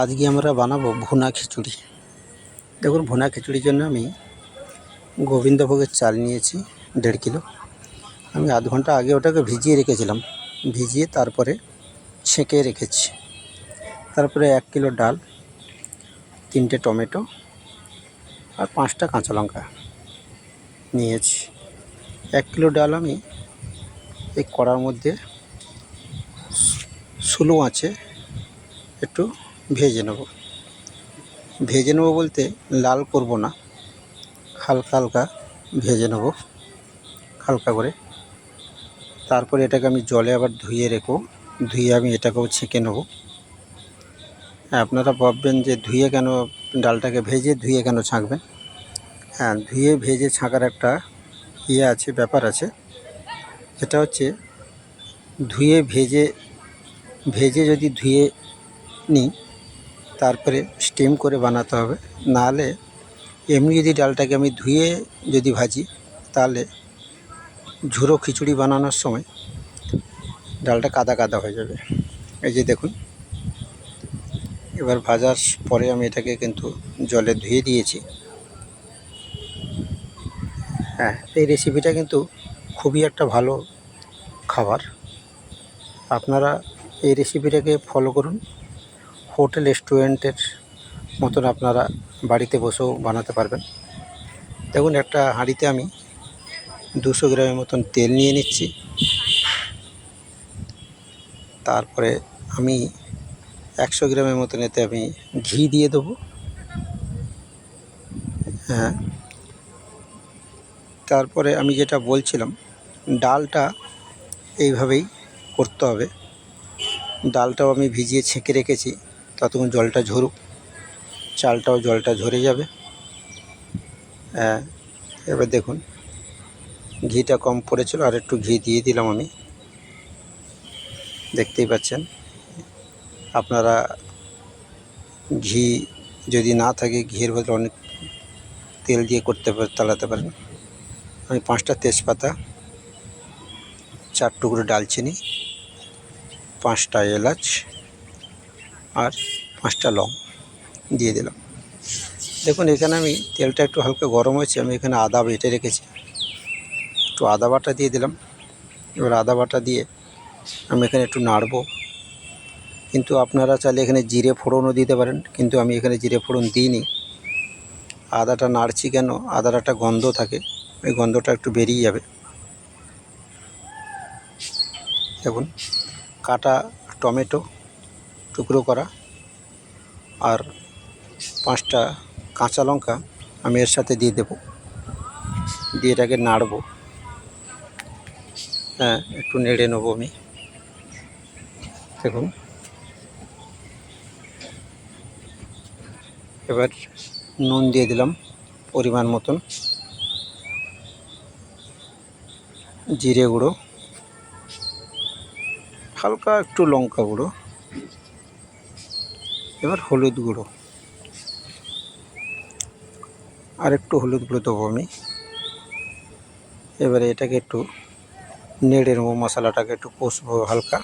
আজকে আমরা বানাবো ভুনা খিচুড়ি। দেখুন, ভুনা খিচুড়ির জন্য আমি গোবিন্দভোগের চাল নিয়েছি, দেড় কিলো। আমি আধ ঘণ্টা আগে ওটাকে ভিজিয়ে রেখেছিলাম। ভিজিয়ে তারপরে ছেঁকে রেখেছি। তারপরে এক কিলো ডাল, তিনটে টমেটো আর পাঁচটা কাঁচা লঙ্কা নিয়েছি। এক কিলো ডাল আমি এই কড়ার মধ্যে স্লো আছে একটু ভেজে নেব। ভেজে নেব বলতে লাল করব না, হালকা হালকা ভেজে নেব, হালকা করে। তারপরে এটাকে আমি জলে আবার ধুয়ে রেখো, ধুয়ে আমি এটাকেও ছেঁকে নেব। আপনারা ভাববেন যে ধুয়ে কেন ডালটাকে ভেজে, ধুয়ে কেন ছাঁকবেন? হ্যাঁ ধুয়ে ভেজে ছাঁকার একটা ইয়ে আছে, ব্যাপার আছে। সেটা হচ্ছে ধুয়ে ভেজে ভেজে যদি ধুয়ে নিই তারপরে স্টিম করে বানাতে হবে। নাহলে এমনি যদি ডালটাকে আমি ধুয়ে যদি ভাজি, তাহলে ঝুরো খিচুড়ি বানানোর সময় ডালটা কাদা কাদা হয়ে যাবে। এই যে দেখুন, এবার ভাজার পরে আমি এটাকে কিন্তু জলে ধুয়ে দিয়েছি। হ্যাঁ এই রেসিপিটা কিন্তু খুবই একটা ভালো খাবার। আপনারা এই রেসিপিটাকে ফলো করুন। হোটেল, রেস্টুরেন্টের মতন আপনারা বাড়িতে বসেও বানাতে পারবেন। দেখুন, একটা হাঁড়িতে আমি দুশো গ্রামের মতন তেল নিয়ে নিচ্ছি। তারপরে আমি একশো গ্রামের মতন এতে আমি ঘি দিয়ে দেবো। হ্যাঁ। তারপরে আমি যেটা বলছিলাম, ডালটা এইভাবেই করতে হবে। ডালটাও আমি ভিজিয়ে ছেঁকে রেখেছি। ততক্ষণ জলটা ঝরুক, চালটাও জলটা ঝরে যাবে। হ্যাঁ এবার দেখুন, ঘিটা কম পড়েছিল, আর একটু ঘি দিয়ে দিলাম আমি। দেখতেই পাচ্ছেন, আপনারা ঘি যদি না থাকে, ঘিয়ের বদলে অনেক তেল দিয়ে করতে পারে, চালাতে পারেন। আমি পাঁচটা তেজপাতা, চার টুকরো ডালচিনি, পাঁচটা এলাচ আর পাঁচটা লং দিয়ে দিলাম। দেখুন, এখানে আমি তেলটা একটু হালকা গরম হয়েছে, আমি এখানে আদা বেটে রেখেছি। একটু আদা বাটা দিয়ে দিলাম। এবার আদা বাটা দিয়ে আমি এখানে একটু নাড়বো। কিন্তু আপনারা চাইলে এখানে জিরে ফোড়নও দিতে পারেন, কিন্তু আমি এখানে জিরে ফোড়ন দিইনি। আদাটা নাড়ছি কেন? আদার একটা গন্ধ থাকে, ওই গন্ধটা একটু বেরিয়ে যাবে। দেখুন, কাটা টমেটো টুকরো করা আর পাঁচটা কাঁচা লঙ্কা আমি এর সাথে দিয়ে দেবো। দিয়ে এটাকে নাড়বো। হ্যাঁ একটু নেড়ে নেব আমি। দেখুন। এবার নুন দিয়ে দিলাম পরিমাণ মতন। জিরে গুঁড়ো। হালকা একটু লঙ্কা গুঁড়ো। এবার হলুদ গুঁড়ো। আর একটু হলুদ গুঁড়ো দেবো আমি। এবারে এটাকে একটু নেড়ে নেব, মশলাটাকে একটু কষবো হালকা।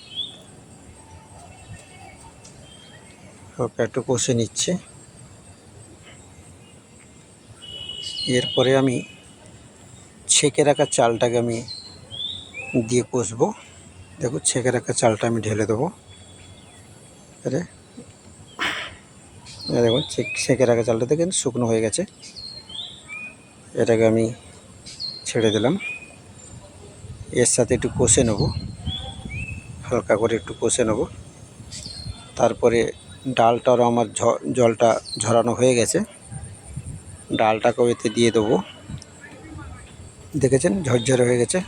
হালকা একটু কষে নিচ্ছে। এরপরে আমি ছেঁকে রাখা চালটাকে আমি দিয়ে কষবো। দেখো ছেঁকে রাখা চালটা আমি ঢেলে দেবো। এবারে দেখুন ছেঁকে রাখা চালটা দেখেন, শুকনো হয়ে গেছে। এটাকে আমি ছেড়ে দিলাম। এর সাথে একটু কষে নেব। হালকা করে একটু কষে নেব। তারপরে ডালটারও আমার জলটা ঝরানো হয়ে গেছে। ডালটাকেও এতে দিয়ে দেবো। দেখেছেন? ঝরঝরে হয়ে গেছে।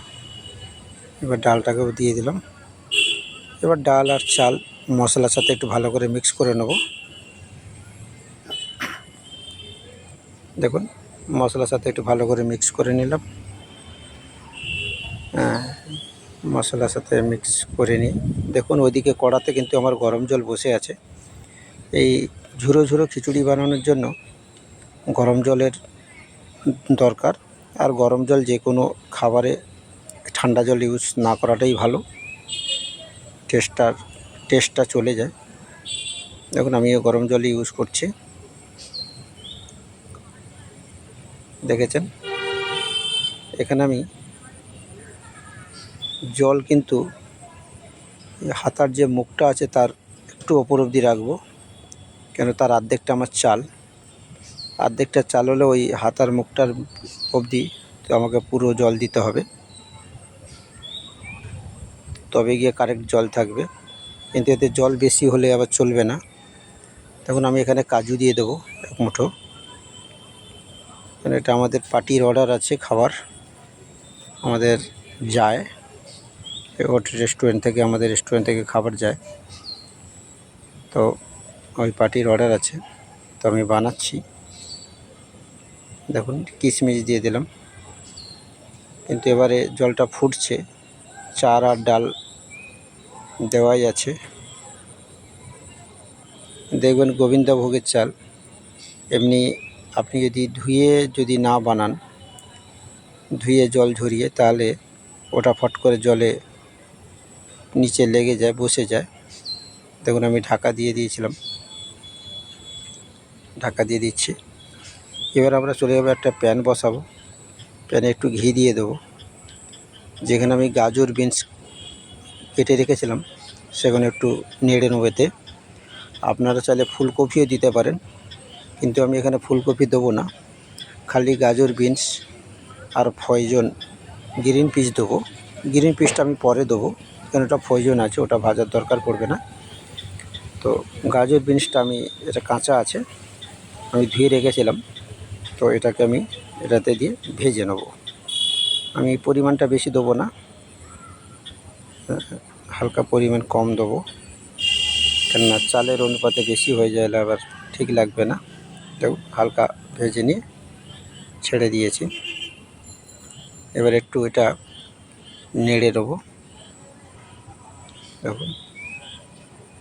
এবার ডালটাকেও দিয়ে দিলাম। এবার ডাল আর চাল মশলার সাথে একটু ভালো করে মিক্স করে নেব। দেখুন, মশলার সাথে একটু ভালো করে মিক্স করে নিলাম। হ্যাঁ মশলার সাথে মিক্স করে নিই। দেখুন, ওইদিকে কড়াতে কিন্তু আমার গরম জল বসে আছে। এই ঝুরো ঝুরো খিচুড়ি বানানোর জন্য গরম জলের দরকার। আর গরম জল যে কোনো খাবারে ঠান্ডা জল ইউজ না করাটাই ভালো। টেস্টটার টেস্টটা চলে যায়। দেখুন, আমিও গরম জল ইউজ করছি। দেখেছেন? এখানে আমি জল কিন্তু হাতার যে মুখটা আছে তার একটু ওপর অবধি রাখব, কেন তার অর্ধেকটা আমার চাল। অর্ধেকটা চাল হলে ওই হাতার মুখটার অবধি তো আমাকে পুরো জল দিতে হবে। তবে গিয়ে কারেক্ট জল থাকবে। কিন্তু এতে জল বেশি হলে আবার চলবে না। তখন আমি এখানে কাজু দিয়ে দেবো এক মুঠো। এটা আমাদের পার্টির অর্ডার আছে খাবার। আমাদের যায়। ওট রেস্টুরেন্ট থেকে, আমাদের রেস্টুরেন্ট থেকে খাবার যায়। তো ওই পার্টির অর্ডার আছে। তো আমি বানাচ্ছি। দেখুন কিশমিশ দিয়ে দিলাম। কিন্তু এবারে জলটা ফুটছে। চার আর ডাল দেওয়াই আছে। দেখবেন গোবিন্দভোগের চাল। এমনি আপনি যদি ধুয়ে যদি না বানান, ধুয়ে জল ঝরিয়ে তাহলে ওটা ফট করে জলে নিচে লেগে যায়, বসে যায়। দেখুন আমি ঢাকা দিয়ে দিয়েছিলাম। ঢাকা দিয়ে দিচ্ছি। এবার আমরা চলে যাব একটা প্যান বসাবো। প্যানে একটু ঘি দিয়ে দেবো। যেখানে আমি গাজর বিনস কেটে রেখেছিলাম, সেখানে একটু নেড়ে নেব এতে। আপনারা চাইলে ফুলকপিও দিতে পারেন। কিন্তু আমি এখানে ফুলকপি দেবো না। খালি গাজর, বিনস আর ফয়জন গ্রিন পিস দেবো। গ্রিন পিসটা আমি পরে দেবো কারণ ওটা ফয়জন আছে, ওটা ভাজার দরকার পড়বে না। তো গাজর বিনসটা আমি, এটা কাঁচা আছে, আমি ধুয়ে রেখেছিলাম। তো এটাকে আমি এটাতে দিয়ে ভেজে নেব। আমি পরিমাণটা বেশি দেবো না, হালকা পরিমাণ কম দেবো। কেননা চালের অনুপাতে বেশি হয়ে গেলে আবার ঠিক লাগবে না। দেখুন হালকা ভেজে নিয়ে ছেড়ে দিয়েছি। এবার একটু এটা নেড়ে নেব। দেখুন,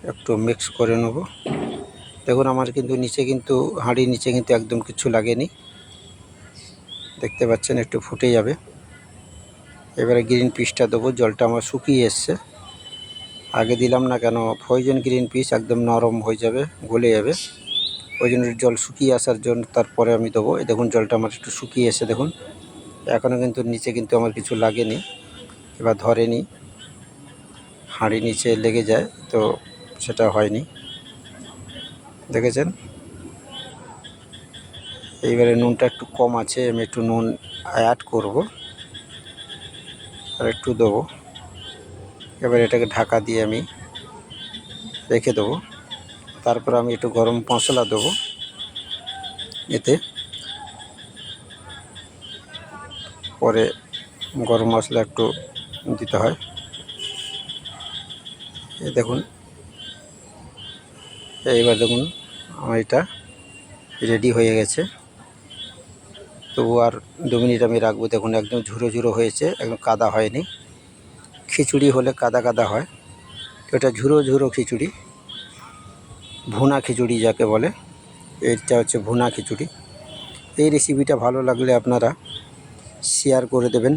একটু মিক্স করে নেব। দেখুন, আমার কিন্তু নিচে কিন্তু, হাঁড়ির নিচে কিন্তু একদম কিছু লাগেনি। দেখতে পাচ্ছেন, একটু ফুটে যাবে। এবারে গ্রিন পিসটা দেবো, জলটা আমার শুকিয়ে এসছে। আগে দিলাম না কেন ফয়জন গ্রিন পিস একদম নরম হয়ে যাবে, গলে যাবে। ওই জন্য জল শুকিয়ে আসার জন্য তারপরে আমি দেবো। দেখুন, জলটা আমার একটু শুকিয়ে এসে দেখুন। এখনও কিন্তু নিচে কিন্তু আমার কিছু লাগেনি। এবার ধরেনি। হাঁড়ি নিচে লেগে যায়, তো সেটা হয়নি। দেখেছেন? এইবারে নুনটা একটু কম আছে, আমি একটু নুন অ্যাড করব। আর একটু দেবো। এবার এটাকে ঢাকা দিয়ে আমি রেখে দেবো। তারপর আমি একটু গরম মশলা দেবো এতে। পরে গরম মশলা একটু দিতে হয়। এই দেখুন, এইবার দেখুন আমার এটা রেডি হয়ে গেছে। তবু আর দু মিনিট আমি রাখব। দেখুন একদম ঝুরো ঝুরো হয়েছে, একদম কাদা হয়নি। খিচুড়ি হলে কাদা কাদা হয়। তো এটা ঝুরো ঝুরো খিচুড়ি। ভুনা খিচুড়ি যাকে বলে, এইটা হচ্ছে ভুনা খিচুড়ি। এই রেসিপিটা ভালো লাগলে আপনারা শেয়ার করে দেবেন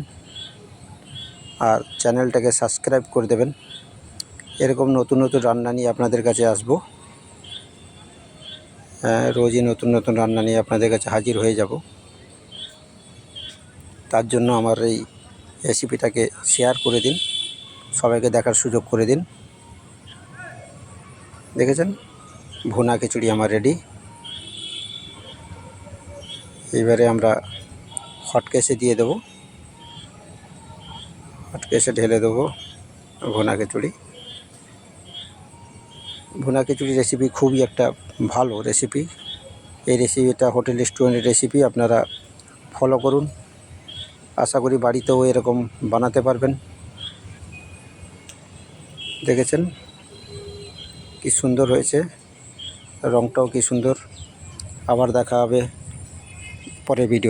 আর চ্যানেলটাকে সাবস্ক্রাইব করে দেবেন। এরকম নতুন নতুন রান্না নিয়ে আপনাদের কাছে আসব। হ্যাঁ রোজই নতুন নতুন রান্না নিয়ে আপনাদের কাছে হাজির হয়ে যাব। তার জন্য আমার এই রেসিপিটাকে শেয়ার করে দিন। সবাইকে দেখার সুযোগ করে দিন। দেখেছেন? ভুনা খিচুড়ি আমার রেডি এবারে আমরা হটকেসে দিয়ে দেবো। হটকেসে ঢেলে দেবো ভুনা খিচুড়ি। ভুনা খিচুড়ি রেসিপি খুবই একটা ভালো রেসিপি এই রেসিপিটা হোটেল রেস্টুরেন্টের রেসিপি আপনারা ফলো করুন। আশা করি বাড়িতেও এরকম বানাতে পারবেন। দেখেছেন? কি সুন্দর হয়েছে। রংটাও কি সুন্দর? আবার দেখা হবে পরে ভিডিও